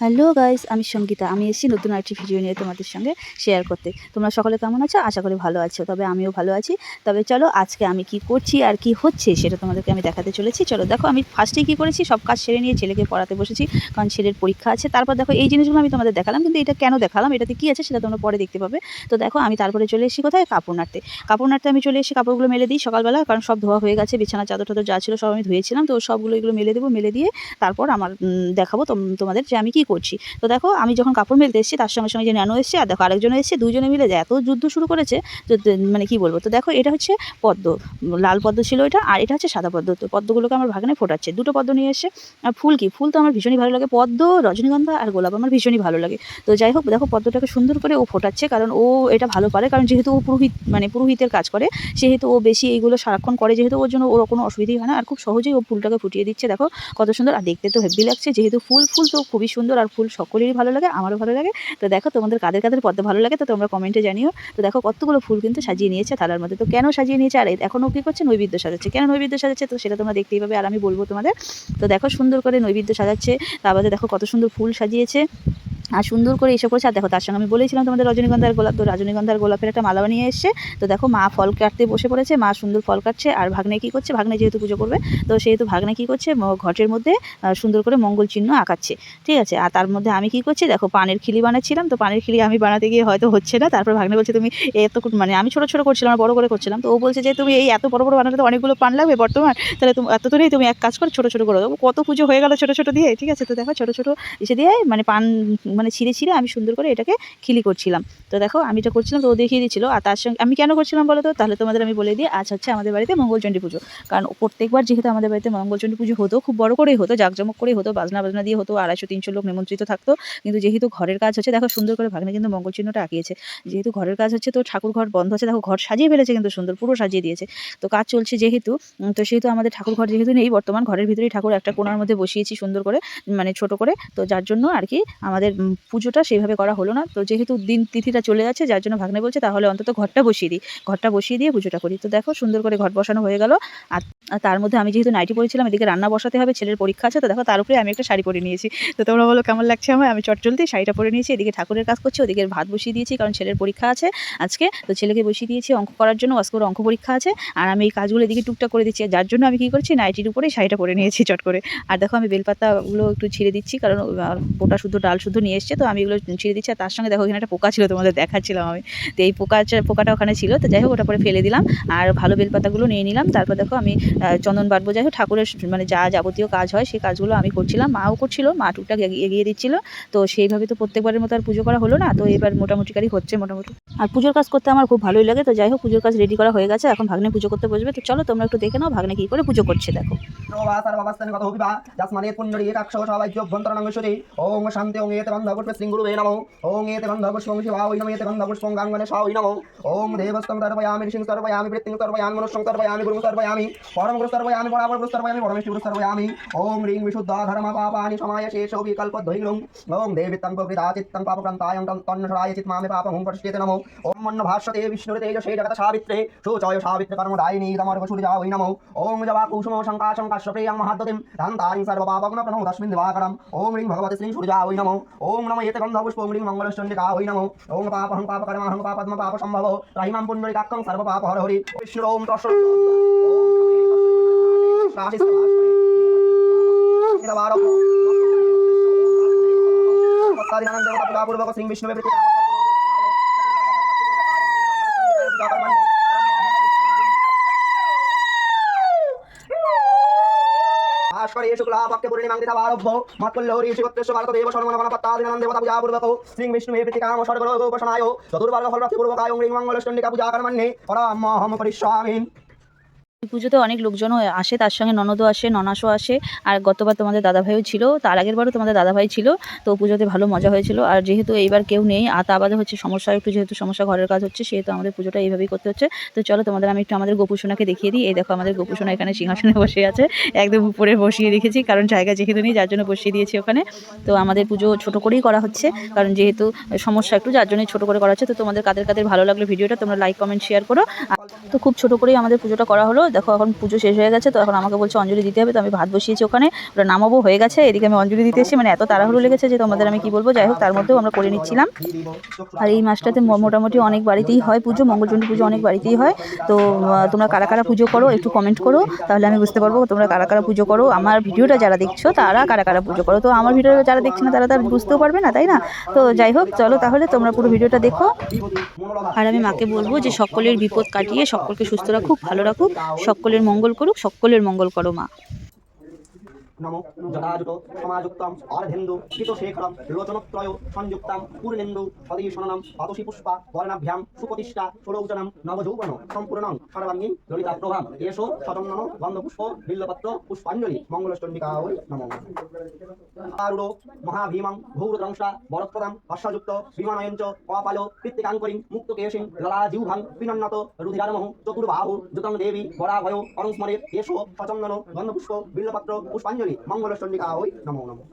Hello guys আমি সঙ্গীতা। আমি এসেছি নতুন আরেকটি ভিডিও নিয়ে তোমাদের সঙ্গে শেয়ার করতে। তোমরা সকলে কেমন আছো? আশা করি ভালো আছো, তবে আমিও ভালো আছি। তবে চলো, আজকে আমি কি করছি আর কি হচ্ছে সেটা তোমাদেরকে আমি দেখাতে চলেছি। চলো, দেখো, আমি ফার্স্টেই কী করেছি? সব কাজ সেরে নিয়ে ছেলেকে পড়াতে বসেছি, কারণ ছেলের পরীক্ষা আছে। তারপর দেখো, এই জিনিসগুলো আমি তোমাদের দেখালাম, কিন্তু এটা কেন দেখালাম? এটাতে কী আছে সেটা তোমরা পরে দেখতে পাবে। তো দেখো, আমি তারপরে চলে এসেছি কোথায়? কাপড় নাড়তে। কাপড় নাড়তে আমি চলে এসেছি কাপড়গুলো মেলে দিই সকালবেলা, কারণ সব ধোয়া হয়ে গেছে, বিছানা, চাদর টাদর যা ছিল সব আমি ধুয়েছিলাম। তো সবগুলো এগুলো মেলে দেবো, মেলে দিয়ে তারপর আমার দেখাবো তোম- তোমাদের যে আমি কী করছি। তো দেখো, আমি যখন কাপড় মেলতে এসেছি, তার সঙ্গে সঙ্গে যে ন্যানো এসছে, আর দেখো, আরেকজন এসছে, দুজনে মিলে যে এত যুদ্ধ শুরু করেছে মানে কি বলব, তো দেখো, এটা হচ্ছে পদ্ম, লাল পদ্ম ছিল এটা, আর এটা হচ্ছে সাদা পদ্ম, তো পদ্মগুলোকে আমার ভাগনে ফোটাচ্ছে। দুটো পদ্ম নিয়ে এসে আর ফুল কি? ফুল তো আমার ভীষণই ভালো লাগে। পদ্ম, রজনীগন্ধা আর গোলাপ আমার ভীষণই ভালো লাগে। তো যাই হোক, দেখো, পদ্মটাকে সুন্দর করে ও ফোটাচ্ছে, কারণ ও এটা ভালো পারে, কারণ যেহেতু ও পুরোহিত মানে পুরোহিতের কাজ করে, সেহেতু ও বেশি এইগুলো সারাক্ষণ করে, যেহেতু ওর জন্য ওর কোনো অসুবিধাই হয় না, আর খুব সহজেই ও ফুলটাকে ফুটিয়ে দিচ্ছে, দেখো, কত সুন্দর, আর দেখতে তো হেভি লাগছে, যেহেতু ফুল ফুল তো খুবই সুন্দর আর ফুল সকলেরই ভালো লাগে, আমারও ভালো লাগে। তো দেখো তোমাদের কাদের কাদের পদ্ম ভালো লাগে, তো তোমরা কমেন্টে জানিও। তো দেখো কতগুলো ফুল কিন্তু সাজিয়ে নিয়েছে থালার মধ্যে। তো কেন সাজিয়ে নিয়েছে? আর এখনও কী করছে? নৈবেদ্য সাজাচ্ছে। কেন নৈবেদ্য সাজাচ্ছে? তো সেটা তোমরা দেখতেই পাবে। আর আমি বলব তোমাদের, তো দেখো সুন্দর করে নৈবেদ্য সাজাচ্ছে। তারপরে দেখো কত সুন্দর ফুল সাজিয়েছে। আর সুন্দর করে এসে করেছে আর দেখো, তার সঙ্গে আমি বলেছিলাম তোমাদের রজনীগন্ধার গোলাপ, তো রজনীগন্ধার গোলাপের একটা মালা বানিয়ে এসছে। তো দেখো, মা ফল কাটতে বসে পড়েছে, মা সুন্দর ফল কাটছে, আর ভাগ্নে কী করছে? ভাগ্নে যেহেতু পুজো করবে, তো সেহেতু ভাগ্নে কী করছে? ঘটের মধ্যে সুন্দর করে মঙ্গল চিহ্ন আঁকাচ্ছে। ঠিক আছে? আর তার মধ্যে আমি কী করছি? দেখো, পানের খিলি বানাচ্ছিলাম, তো পানের খিলি আমি বানাতে গিয়ে হয়তো হচ্ছে না। তারপর ভাগ্নে বলছে, তুমি এত মানে আমি ছোটো ছোটো করছিলাম আর বড় করে করছিলাম। তো ও বলছে যে, তুমি এই এত বড় বড় বানাতে তো অনেকগুলো পান লাগবে বর্তমান। তাহলে তুমি এত তো নেই তুমি এক কাজ করো, ছোটো ছোটো করে কত পুজো হয়ে গেল ছোটো ছোটো দিয়ে, ঠিক আছে? তো দেখো, ছোটো ছোটো এসে দিয়ে মানে পান মানে ছিঁড়ে ছিঁড়ে আমি সুন্দর করে এটাকে খিলি করছিলাম। তো দেখো, আমি এটা করছিলাম, তো ও দেখিয়ে দিচ্ছিল, আর তার সঙ্গে, আমি কেন করছিলাম বলো তো? তাহলে তোমাদের আমি বলে দিই, আজ হচ্ছে আমাদের বাড়িতে মঙ্গলচণ্ডী পুজো। কারণ প্রত্যেকবার যেহেতু আমাদের বাড়িতে মঙ্গলচণ্ডী পুজো হতো, খুব বড় করেই হতো, জাঁকজমক করেই হতো, বাজনা বাজনা দিয়ে হতো, আড়াইশো তিনশো লোক নিমন্ত্রিত থাকতো। কিন্তু যেহেতু ঘরের কাজ হচ্ছে, দেখো সুন্দর করে ভাগ্নে কিন্তু মঙ্গল চিহ্নটা আঁকিয়েছে। যেহেতু ঘরের কাজ হচ্ছে, তো ঠাকুর ঘর বন্ধ আছে, দেখো ঘর সাজিয়ে ফেলেছে কিন্তু সুন্দর, পুরো সাজিয়ে দিয়েছে। তো কাজ চলছে যেহেতু তো সেহেতু আমাদের ঠাকুর ঘর যেহেতু নেই, বর্তমান ঘরের ভিতরেই ঠাকুর একটা কোণার মধ্যে বসিয়েছি সুন্দর করে মানে ছোট করে। তো যার জন্য আর কি আমাদের পুজোটা সেইভাবে করা হলো না। তো যেহেতু দিন তিথিটা চলে যাচ্ছে, যার জন্য ভাগ্নে বলছে তাহলে অন্তত ঘরটা বসিয়ে দিই। ঘরটা বসিয়ে দিয়ে পুজোটা করি। তো দেখো সুন্দর করে ঘর বসানো হয়ে গেল। আর আর তার মধ্যে আমি যেহেতু নাইটি পরেছিলাম এদিকে রান্না বসাতে হবে, ছেলের পরীক্ষা আছে, তো দেখো তার উপরে আমি একটা শাড়ি পরে নিয়েছি। তো তোমরা বলো কেমন লাগছে আমার আমি চটচলতি শাড়িটা পরে নিয়েছি, এদিকে ঠাকুরের কাজ করছি, ওদিকে ভাত বসিয়ে দিয়েছি, কারণ ছেলের পরীক্ষা আছে আজকে। তো ছেলেকে বসিয়ে দিয়েছি অঙ্ক করার জন্য আজকে ওর অঙ্ক পরীক্ষা আছে। আর আমি এই কাজগুলো এদিকে টুকটাক করে দিচ্ছি যার জন্য আমি কী করছি নাইটির উপরে শাড়িটা পরে নিয়েছি চট করে। আর দেখো আমি বেলপাতাগুলো একটু ছিঁড়ে দিচ্ছি, কারণ গোটা শুদ্ধ, ডাল শুদ্ধ নিয়ে এসছে, তো আমি এগুলো ছিঁড়ে দিচ্ছি। আর তার সঙ্গে দেখো এখানে একটা পোকা ছিল, তোমাদের দেখাচ্ছিলাম আমি। তো এই পোকা পোকাটা ওখানে ছিল, তো যাই হোক ওটা পরে ফেলে দিলাম। আর ভালো বেলপাতাগুলো নিয়ে নিলাম। তারপর দেখো আমি চন্দন বাটবো। যাই হোক, ঠাকুরের মানে যা যাবতীয় কাজ হয়, সেই কাজগুলো আমি করছিলাম। মাও করছিল, মা টুকটাক এগিয়ে দিচ্ছিল। তো সেইভাবে তো প্রত্যেকবারের মতো আর পুজো করা হলো না। তো এবার মোটামুটি কারই হচ্ছে মোটামুটি। আর পুজোর কাজ করতে আমার খুব ভালোই লাগে। তো যাই হোক, পুজোর কাজ রেডি করা হয়ে গেছে। এখন ভাগ্নে পুজো করতে বসবে। তো চলো, তোমরা একটু দেখে নাও ভাগ্নে কী করে পুজো করছে, দেখো। ওং শান্তি ওই তর্পয়ামি ঋষিং তর্পয়ামি বৃত্তিং তর্পয়ামি, মনুষ্যং তর্পয়ামি, গুরুং তর্পয়ামি। পরম গুরু তর্পয়ামি পরাপর গুরু তর্পয়ামি পরমেশ্বর গুরু তর্পয়ামি ওং রিং বিশুদ্ধ ধর্ম পাপানি সমায় শেষো বিকল্প ধৈর্যং ওং দেবিত্তং প্রকৃতা চিত্তং পাপক্রান্তায়ং তন্নশরায় চিত্মামে পাপং পরিষ্কেতে নমো ওম মন্ন ভাষ্যতে বিষ্ণুরে তেজসে জগত সাবিত্রে সুচয় সাবিত্র কর্মদায়িনী তমর্গ সূর্যা ওই নমো ওং জবা কুসুম শঙ্কাশং কাশ্যপ্রিয়ং মহাদ্যতিম ধান্তারিং সর্বপাপগ্ন প্রণো তস্মিन् দিবাকরম ওং রিং ভগবতে শ্রী সূর্যা ওই নমো ওং নমো এতে গন্ধ পুষ্প ওং রিং মঙ্গলশ্চণ্ডিকা ওই নমো ওং পাপহং পাপকর্মাহং পাপদ্ম পাপ সম্ভব রাহিমাম পুণ্ডরিকাক্ষং সর্বপাপ হর হরি বিষ্ণু ওম তস্য দেবতা শ্রী বিষ্ণু ভাস্করে শুক্লা পক্ষে পূর্ণিমাং দিতা আরব্ধ মৎকল্লহরি শিবত্রেশ ভারত দেব সর্বনগণ পত্তাদিনানন্দ দেবতা পূজা পূর্বক শ্রী বিষ্ণু প্রীতিকাম সর্বলোক উপাসনায় পূজা কর্মণ্যে পরামহম করিষ্যামি এই পুজোতে অনেক লোকজনও আসে, তার সঙ্গে ননদও আসে, ননাসও আসে। আর গতবার তোমাদের দাদাভাইও ছিল, তার আগের বারও তোমাদের দাদাভাই ছিল, তো পুজোতে ভালো মজা হয়েছিল। আর যেহেতু এইবার কেউ নেই, আর তা বাদে হচ্ছে সমস্যা, একটু যেহেতু সমস্যা ঘরের কাজ হচ্ছে, সেহেতু আমাদের পুজোটা এইভাবেই করতে হচ্ছে। তো চলো তোমাদের আমি একটু আমাদের গোপুসোনাকে দেখিয়ে দিই। এই দেখো, আমাদের গোপুসোনা এখানে সিংহাসনে বসে আছে। একদম উপরে বসিয়ে রেখেছি, কারণ জায়গা যেহেতু নেই, যার জন্য বসিয়ে দিয়েছি ওখানে। তো আমাদের পুজো ছোট করেই করা হচ্ছে, কারণ যেহেতু সমস্যা একটু, যার জন্যই ছোট করে করা হচ্ছে। তো তোমাদের কাদের কাদের ভালো লাগল ভিডিওটা, তোমরা লাইক কমেন্ট শেয়ার করো। তো খুব ছোট করেই আমাদের পুজোটা করা হলো। দেখো, এখন পুজো শেষ হয়ে গেছে, তো এখন আমাকে বলছে অঞ্জলি দিতে হবে, তো আমি ভাত বসিয়েছি ওখানে। ওটা নামাবো, হয়ে গেছে, এদিকে আমি অঞ্জলি দিতে এসেছি মানে এত তাড়াহুড়ো লেগেছে যে তোমাদের আমি কি বলব? যাই হোক, তার মধ্যেও আমরা করে নিচ্ছিলাম। আর এই মাসটাতে মোটামুটি অনেক বাড়িতেই হয় পুজো, মঙ্গলচণ্ডী পুজো অনেক বাড়িতেই হয়। তো তোমরা কারা কারা পুজো করো একটু কমেন্ট করো, তাহলে আমি বুঝতে পারব তোমরা কারা কারা পুজো করো। আমার ভিডিওটা যারা দেখছ, তারা কারা কারা পুজো করো? তো আমার ভিডিওটা যারা দেখছে না, তারা তার বুঝতেও পারবে না, তাই না? তো যাই হোক, চলো তাহলে তোমরা পুরো ভিডিওটা দেখো। আর আমি মাকে বলব যে সকলের বিপদ কাটিয়ে সকলকে সুস্থ রাখুক ভালো রাখুক সকলের মঙ্গল করুক সকলের মঙ্গল করো মা। নমো জটাজুটো সমাযুক্তম অর্ধেন্দু কৃতশেখরম লোচনত্রয় সংযুক্তম পূর্ণেন্দু সদীশননম পাতসী পুষ্পা বর্ণাভ্যাম সুপ্রতিষ্ঠা ষোড়ৌচনম নবযৌবন সম্পূর্ণং সর্বাঙ্গী ললিতা প্রভাম এসো সচন্দন গন্ধপুষ্প বিল্লপত্র পুষ্পাঞ্জলি মঙ্গলচণ্ডিকা ওই আরুঢ় মহাভীমং ভৌরদ্রংশা বরপ্রদাম অশ্বযুক্ত বিমানয়ঞ্চ কপালো কৃত্তিকাঙ্করিং মুক্তকেশিং ললাজিহ্বাং বিনন্নত রুধিরারমহ চতুর্বাহু যুতং দেবী বরাভয় অরংস্মরে এসো সচন্দন গন্ধপুষ্প বিল্লপত্র পুষ্পাঞ্জলি মঙ্গলচণ্ডিকা ওই নমো, নমঃ।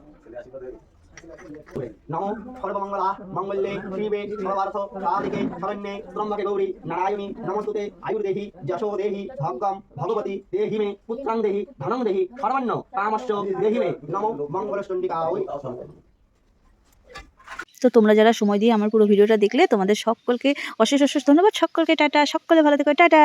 নমো, সর্বমঙ্গলা মঙ্গলে শিবে সর্বার্থ, সাধিকে, শরণ্যে ত্রম্বকে গৌরী, নারায়ণী, নমস্তুতে, আয়ুর্দেহি, যশো দেহি, ভাগ্যম, ভগবতী, দেহি মে, পুত্রাং দেহি, ধনং দেহি, সর্বান্ন কামস্য দেহি মে। নমো মঙ্গলচণ্ডিকা ওই। তো তোমরা যারা সময় দিয়ে আমার পুরো ভিডিওটা দেখলে, তোমাদের সকলকে অশেষ অশেষ ধন্যবাদ। সকলকে টাটা, সকলে ভালো থেকো, টাটা।